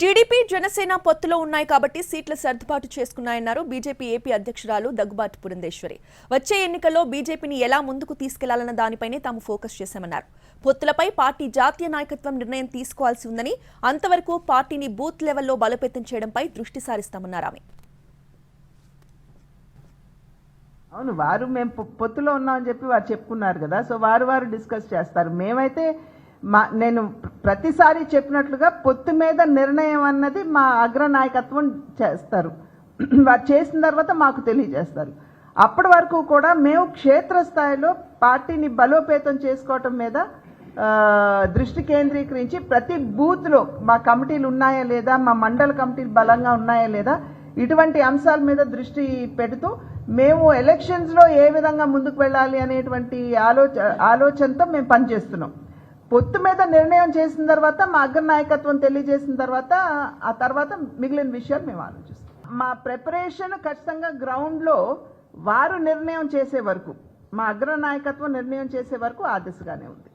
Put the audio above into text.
TDP Janasena పొత్తులో ఉన్నాయి కాబట్టి సీట్లు సర్దుబాటు చేసుకున్నాయన్నారు బీజేపీ ఏపీ అధ్యక్షురాలు దగ్గుబాటి పురంధేశ్వరి. వచ్చే ఎన్నికల్లో బీజేపీని ఎలా ముందుకు తీసుకెళ్ళాలన్న దానిపైనే తాము ఫోకస్ చేశామన్నారు. పొత్తులపై పార్టీ జాతీయ నాయకత్వం నిర్ణయం తీసుకోవాల్సి ఉందని అంతవరకు పార్టీని బూత్ లెవెల్లో బలోపేతం చేయడంపై దృష్టి సారిస్తామన్నారు ఆమె. అవును వారు మేము పొత్తులో ఉన్నామని చెప్పి వారు చెప్పుకున్నారు కదా సో వారు వారు డిస్కస్ చేస్తారు. మేమైతే మా నేను ప్రతిసారి చెప్పినట్లుగా పొత్తు మీద నిర్ణయం అన్నది మా అగ్ర నాయకత్వం చేస్తారు. వారు చేసిన తర్వాత మాకు తెలియజేస్తారు. అప్పటి వరకు కూడా మేము క్షేత్రస్థాయిలో పార్టీని బలోపేతం చేసుకోవటం మీద దృష్టి కేంద్రీకరించి ప్రతి బూత్లో మా కమిటీలు ఉన్నాయా లేదా మా మండల కమిటీలు బలంగా ఉన్నాయా లేదా ఇటువంటి అంశాల మీద దృష్టి పెడుతూ మేము ఎలక్షన్స్లో ఏ విధంగా ముందుకు వెళ్ళాలి అనేటువంటి ఆలోచ ఆలోచనతో మేము పనిచేస్తున్నాం. పొత్తు మీద నిర్ణయం చేసిన తర్వాత మా అగ్ర నాయకత్వం తెలియజేసిన తర్వాత ఆ తర్వాత మిగిలిన విషయాలు మేము ఆలోచిస్తాం. మా ప్రిపరేషన్ ఖచ్చితంగా గ్రౌండ్లో వారు నిర్ణయం చేసే వరకు మా అగ్ర నాయకత్వం నిర్ణయం చేసే వరకు ఆ దిశగానే ఉంది.